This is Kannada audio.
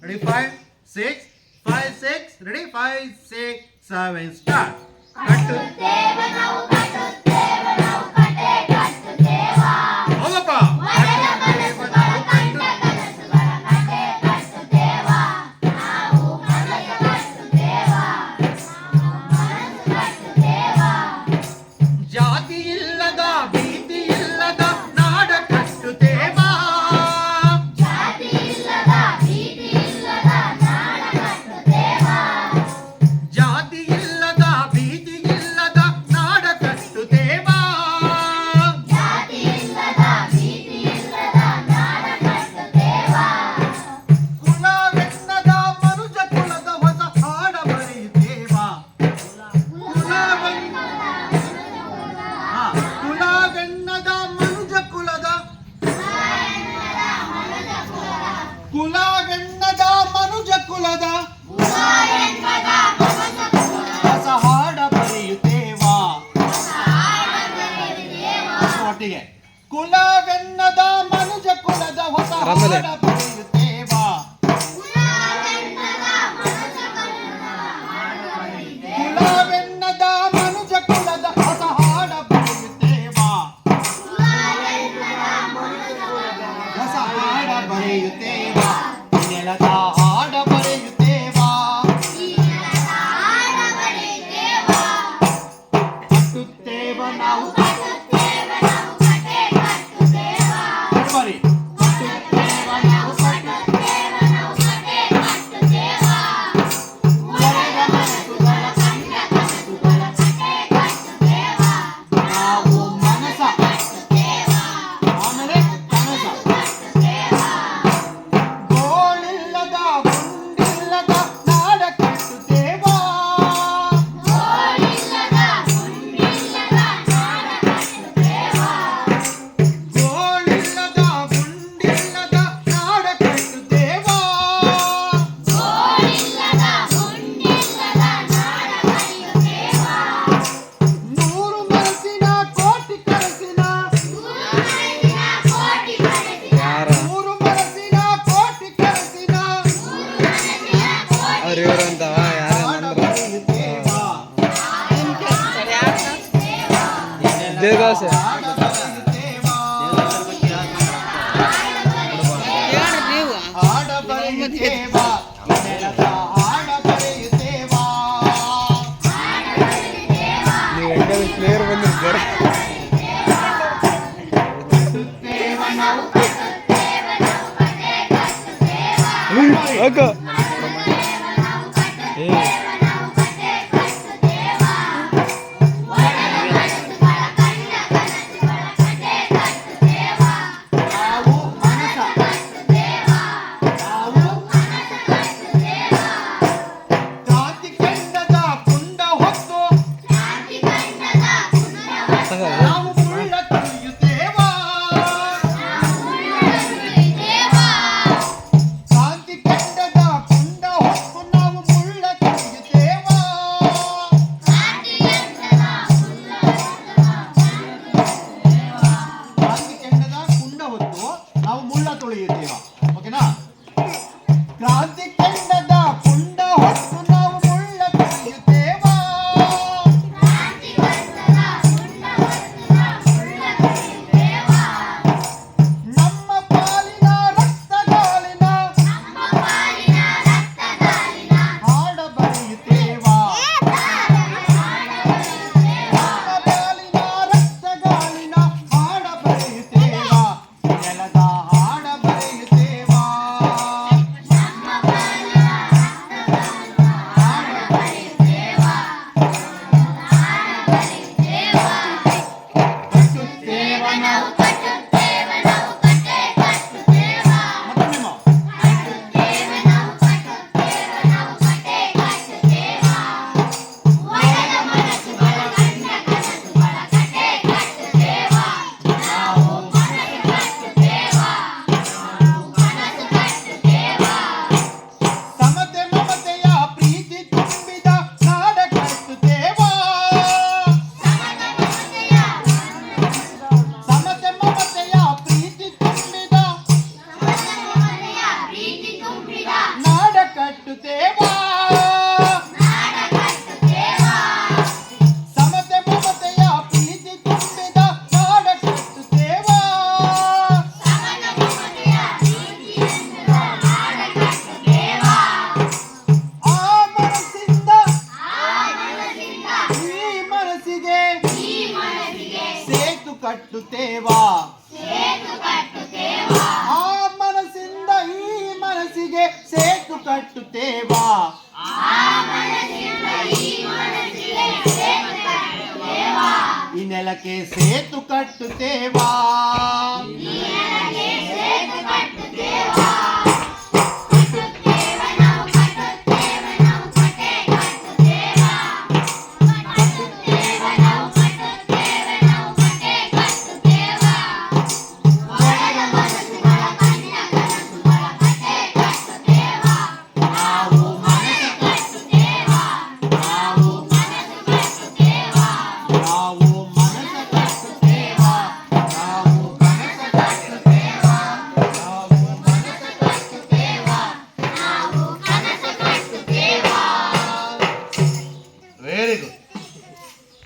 Ready? Five, six, five, six. Ready? Five, six, seven. Start. Cut. ಕುಲದ ಹಾಡ ಬರೆಯುತ್ತೇವಾ ಒಟ್ಟಿಗೆ ಕುಲವೆನ್ನದ ಮನುಜ ಕುಲದ ಹೊಸ ಹಾಡ jornal. देगा से ಪ್ಲೇಯರ್ ಬಂದಿರ್ತಾರೆ ಅಕ್ಕ 三个五 ಕಟ್ಟುತ್ತೇವಾ ಸಮತೆ ಮಮತೆಯ ಪ್ರೀತಿ ತುಂಬಿದ ನಾಡ ಕಟ್ಟುತ್ತೇವಾ ಆ ಮನಸ್ಸಿಂದ ಈ ಮನಸ್ಸಿಗೆ ಸೇತು ಕಟ್ಟುತ್ತೇವಾ నేలకే సేతు కట్టుతేవా.